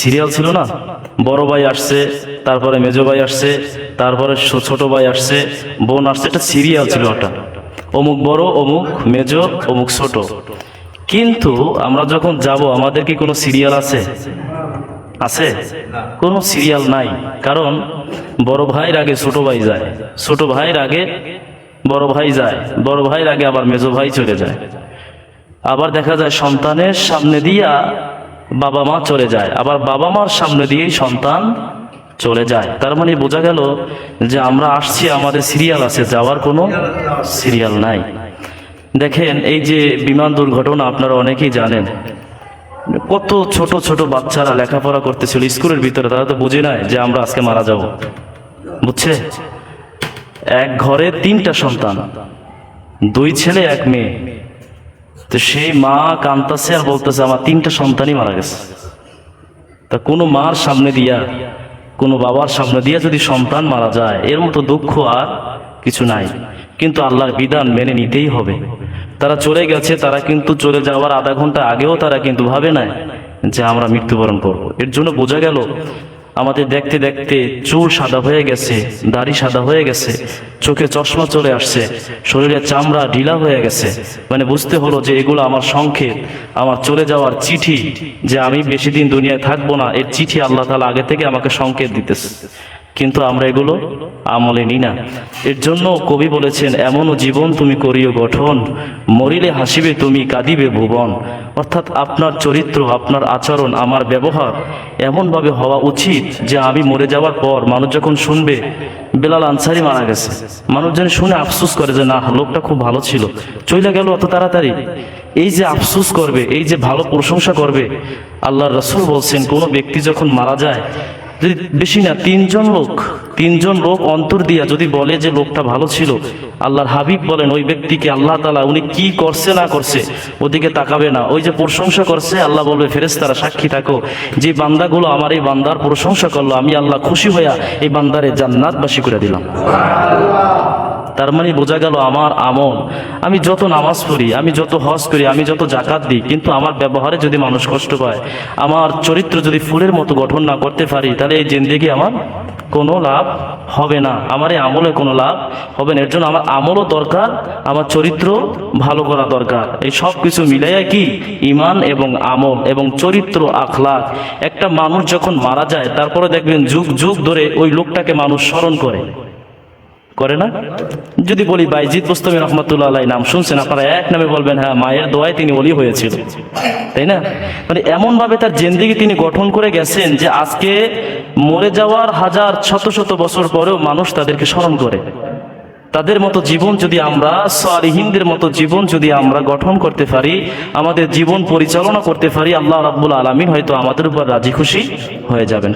Serial ছিল না? বড় ভাই আসছে, তারপরে মেজো ভাই আসছে, তারপরে ছোট ভাই আসছে, বোন আসছে এটা সিরিয়াল ছিল ওটা অমুক বড়, অমুক মেজো, অমুক ছোট। কিন্তু আমরা যখন যাব, আমাদের কি কোনো সিরিয়াল আছে? আছে? কোনো সিরিয়াল নাই। কারণ বড় ভাইয়ের আগে ছোট ভাই যায়, ছোট ভাইয়ের আগে বড় ভাই যায়, বড় ভাইয়ের আগে আবার মেজো ভাই চলে যায়। আবার দেখা যায় সন্তানের সামনে দিয়া বাবা মা চলে যায়। আবার বাবা মার সামনে দিয়েই সন্তান চলে যায়। তার মানে বোঝা গেল যে আমরা আসছি আমাদের সিরিয়াল আছে, যাওয়ার কোনো সিরিয়াল নাই। দেখেন, এই যে বিমান দুর্ঘটনা আপনারা অনেকেই জানেন। কত ছোট ছোট বাচ্চারা লেখাপড়া করতেছিল স্কুলের ভিতরে, তারা তো বুঝে নাই যে আমরা আজকে মারা যাব। বুঝছে? এক ঘরে তিনটা সন্তান, দুই ছেলে, এক মেয়ে। তো সেই মা কান্তাছে আর বলতেছে, আমার তিনটা সন্তানই মারা গেছে। তা কোনো মার সামনে দিয়া, কোনো বাবার সামনে দিয়া যদি সন্তান মারা যায়, এর মতো দুঃখ আর কিছু নাই। কিন্তু আল্লাহর বিধান মেনে নিতেই হবে। তারা চলে গেছে, তারা কিন্তু চলে যাওয়ার আধা ঘণ্টা আগেও তারা কিন্তু ভাবে নাই যে আমরা মৃত্যুবরণ করব। এর জন্য বোঝা গেল আমাদের দেখতে দেখতে চুল সাদা হয়ে গেছে, দাড়ি সাদা হয়ে গেছে, চোখে চশমা চলে আসছে, শরীরে চামড়া ঢিলা হয়ে গেছে। মানে বুঝতে হলো যে এগুলো আমার সংক্ষেপ আমার চলে যাওয়ার চিঠি, যে আমি বেশি দিন দুনিয়ায় থাকব না, এর চিঠি আল্লাহ তালা আগে থেকে আমাকে সংকেত দিতেছে। কিন্তু আমরা এগুলো আমলে নিই না। এর জন্য কবি বলেছেন, এমনও জীবন তুমি করিও গঠন, মরিলে হাসিবে তুমি, কাঁদিবে ভুবন। অর্থাৎ আপনার চরিত্র, আপনার আচরণ, আমার ব্যবহার এমনভাবে হওয়া উচিত যে আমি মরে যাওয়ার পর মানুষ যখন শুনবে, বেলাল আনসারি মারা গেছে। মানুষ যেন শুনে আফসুস করে যে না লোকটা খুব ভালো ছিল। চলে গেল অত তাড়াতাড়ি? এই যে আফসোস করবে, এই যে ভালো প্রশংসা করবে আল্লাহ রসুল বলছেন, কোনো ব্যক্তি যখন মারা যায় যদি বেশি না, তিনজন লোক তিনজন লোক অন্তর দিয়া যদি বলে যে লোকটা ভালো ছিল, আল্লাহর হাবিব বলেন, ওই ব্যক্তিকে আল্লাহ তালা উনি কি করছে না করছে, ওদিকে তাকাবে না। ওই যে প্রশংসা করছে, আল্লাহ বলবে ফেরেস তারা সাক্ষী থাকো। যে বান্দাগুলো আমার এই বান্দার প্রশংসা করল, আমি আল্লাহ খুশি হইয়া এই বান্দারে জান্নাতবাসী করে দিলাম। তার মানে বোঝা গেল আমার আমল। আমি যত নামাজ পড়ি, আমি যত হজ করি, আমি যত জাকাত দিই, কিন্তু আমার ব্যবহারে যদি মানুষ কষ্ট পায়, আমার চরিত্র যদি ফুলের মতো গঠন না করতে পারি, তাহলে এই জিন্দেগি আমার কোনো লাভ হবে না। আমার এই আমলে কোনো লাভ হবে না। এর জন্য আমার আমলও দরকার, আমার চরিত্র ভালো করা দরকার। এই সব কিছু মিলাইয়া কি? ইমান এবং আমল এবং চরিত্র আখলাক একটা মানুষ যখন মারা যায়, তারপরে দেখবেন যুগ যুগ ধরে ওই লোকটাকে মানুষ স্মরণ করে। করে না? যদি বলি বাইজিদ বুস্তমি রহমতুল্লাহ নাম শুনছেন আপনারা, এক নামে বলবেন হ্যাঁ মায়ের দোয়ায় তিনি অলি হয়েছিল। তাই না? মানে এমন ভাবে তার জেন্দিগি তিনি গঠন করে গেছেন যে আজকে মরে যাওয়ার হাজার শত শত বছর পরেও মানুষ তাদেরকে স্মরণ করে। তাদের মতো জীবন যদি আমরা, সালিহিনদের মতো জীবন যদি আমরা গঠন করতে পারি, আমাদের জীবন পরিচালনা করতে পারি, আল্লাহ রাব্বুল আলমিন হয়তো আমাদের উপর রাজি খুশি হয়ে যাবেন।